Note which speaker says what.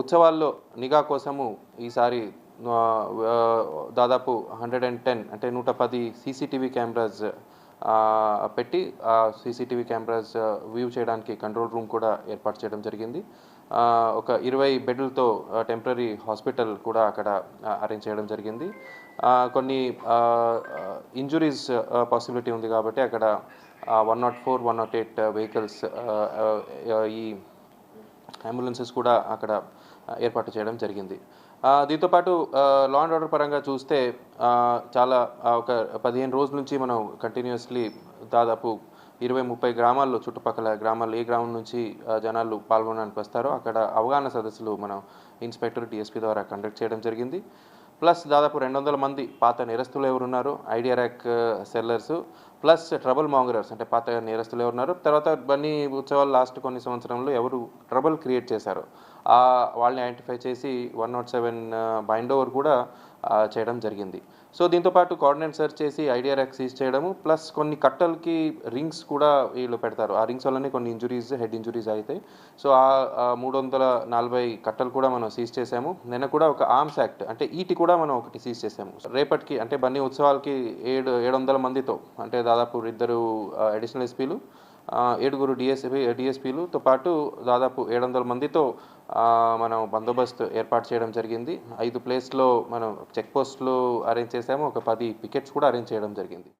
Speaker 1: ఉత్సవాల్లో నిఘా కోసము ఈసారి దాదాపు హండ్రెడ్ అండ్ టెన్ అంటే నూట పది సీసీటీవీ కెమెరాస్ పెట్టి ఆ సీసీటీవీ కెమెరాస్ వ్యూ చేయడానికి కంట్రోల్ రూమ్ కూడా ఏర్పాటు చేయడం జరిగింది. ఒక ఇరవై బెడ్లతో టెంపరీ హాస్పిటల్ కూడా అక్కడ అరేంజ్ చేయడం జరిగింది. కొన్ని ఇంజురీస్ పాసిబిలిటీ ఉంది కాబట్టి అక్కడ one nought four one nought eight vehicles ఈ అంబులెన్సెస్ కూడా అక్కడ ఏర్పాటు చేయడం జరిగింది. దీంతో దీంతోపాటు లా అండ్ ఆర్డర్ పరంగా చూస్తే చాలా ఒక పదిహేను రోజుల నుంచి మనం కంటిన్యూస్లీ దాదాపు ఇరవై ముప్పై గ్రామాల్లో చుట్టుపక్కల గ్రామాల్లో ఏ గ్రామం నుంచి జనాలు పాల్గొనడానికి వస్తారో అక్కడ అవగాహన సదస్సులు మనం ఇన్స్పెక్టర్ డిఎస్పీ ద్వారా కండక్ట్ చేయడం జరిగింది. ప్లస్ దాదాపు రెండు వందల మంది పాత నేరస్తులు ఎవరున్నారు idea rack sellers plus trouble mongers అంటే పాత నేరస్తులు ఎవరున్నారు తర్వాత బన్నీ ఉత్సవాలు లాస్ట్ కొన్ని సంవత్సరంలో ఎవరు ట్రబుల్ క్రియేట్ చేశారు వాళ్ళని ఐడెంటిఫై చేసి one nought seven bind over కూడా చేయడం జరిగింది. సో దీంతోపాటు కోఆర్డినేట్ సెర్చ్ చేసి ఐడియా ర్యాక్ సీజ్ చేయడము ప్లస్ కొన్ని కట్టలకి రింగ్స్ కూడా వీళ్ళు పెడతారు. ఆ రింగ్స్ వల్లనే కొన్ని ఇంజురీస్ హెడ్ ఇంజురీస్ అవుతాయి సో ఆ మూడు వందల నలభై కట్టలు కూడా మనం సీజ్ చేసాము. నిన్న కూడా ఒక ఆర్మ్స్ యాక్ట్ అంటే ఈటి కూడా మనం ఒకటి సీజ్ చేసాము. రేపటికి అంటే బన్నీ ఉత్సవాలకి ఏడు ఏడు వందల మందితో అంటే దాదాపు ఇద్దరు అడిషనల్ ఎస్పీలు ఏడుగురు డిఎస్పీ డిఎస్పీలతో పాటు దాదాపు ఏడు వందల మందితో మనం బందోబస్తు ఏర్పాటు చేయడం జరిగింది. ఐదు ప్లేస్లో మనం చెక్ పోస్ట్లు అరేంజ్ చేసాము. ఒక పది పికెట్స్ కూడా అరేంజ్ చేయడం జరిగింది.